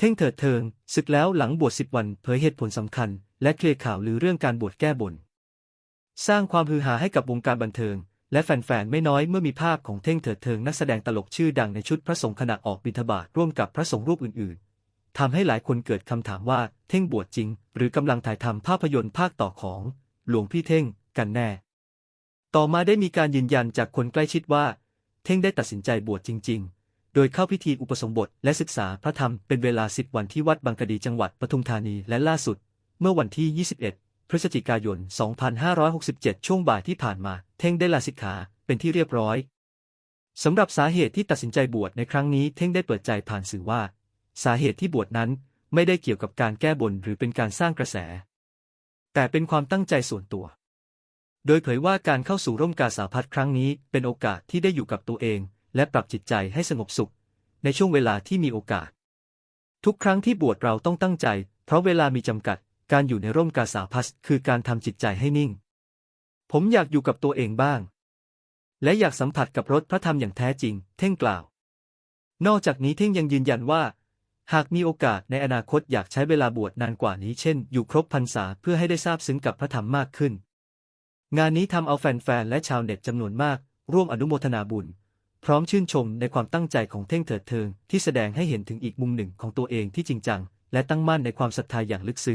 เท่งเถิดเทิงศึกแล้วหลังบวชสิบวันเผยเหตุผลสำคัญ และเคลียร์ข่าวลือเรื่องการบวชแก้บน สร้างความฮือฮาให้กับวงการบันเทิง และแฟนๆ ไม่น้อยเมื่อมีภาพของเท่งเถิดเทิงนักแสดงตลกชื่อดังในชุดพระสงฆ์ขณะออกบิณฑบาตร่วมกับพระสงฆ์รูปอื่นๆทำให้หลายคนเกิดคำถามว่าเท่งบวชจริง หรือกำลังถ่ายทำภาพยนตร์ภาคต่อของ หลวงพี่เท่งกันแน่ ต่อมาได้มีการยืนยันจากคนใกล้ชิดว่า เท่งได้ตัดสินใจบวชจริง ๆ โดยเข้าพิธีอุปสมบทและศึกษาพระธรรมเป็นเวลา10วันที่วัดบางกะดีจังหวัดปทุมธานีและล่าสุด เมื่อวันที่ 21 พฤศจิกายน 2567 ช่วงบ่ายที่ผ่านมา เท่งได้ลาสิกขาเป็นที่เรียบร้อยสำหรับสาเหตุที่ตัดสินใจบวชในครั้งนี้เท่งได้เปิดใจผ่านสื่อว่า สาเหตุที่บวชนั้นไม่ได้เกี่ยวกับการแก้บนหรือเป็นการสร้างกระแส แต่เป็นความตั้งใจส่วนตัว โดยเผยว่าการเข้าสู่ร่มกาสาพัดครั้งนี้เป็นโอกาสที่ได้อยู่กับตัวเอง และปรับจิตใจให้สงบสุข ในช่วงเวลาที่มีโอกาส ทุกครั้งที่บวชเราต้องตั้งใจ เพราะเวลามีจำกัด การอยู่ในร่มกาสาพัดคือการทำจิตใจให้นิ่ง ผมอยากอยู่กับตัวเองบ้าง และอยากสัมผัสกับรสพระธรรมอย่างแท้จริง เท่งกล่าว นอกจากนี้เท่งยังยืนยันว่า หากมีโอกาสในอนาคตอยากใช้เวลาบวชนานกว่านี้เช่น อยู่ครบพรรษาเพื่อให้ได้ทราบซึ้งกับพระธรรมมากขึ้น งานนี้ทำเอาแฟนๆและชาวเน็ตจำนวนมาก ร่วมอนุโมทนาบุญ พร้อมชื่นชมในความตั้งใจของเท่งเถิดเทิงที่แสดงให้เห็นถึงอีกมุมหนึ่งของตัวเองที่จริงจัง และตั้งมั่นในความศรัทธาอย่างลึกซึ้ง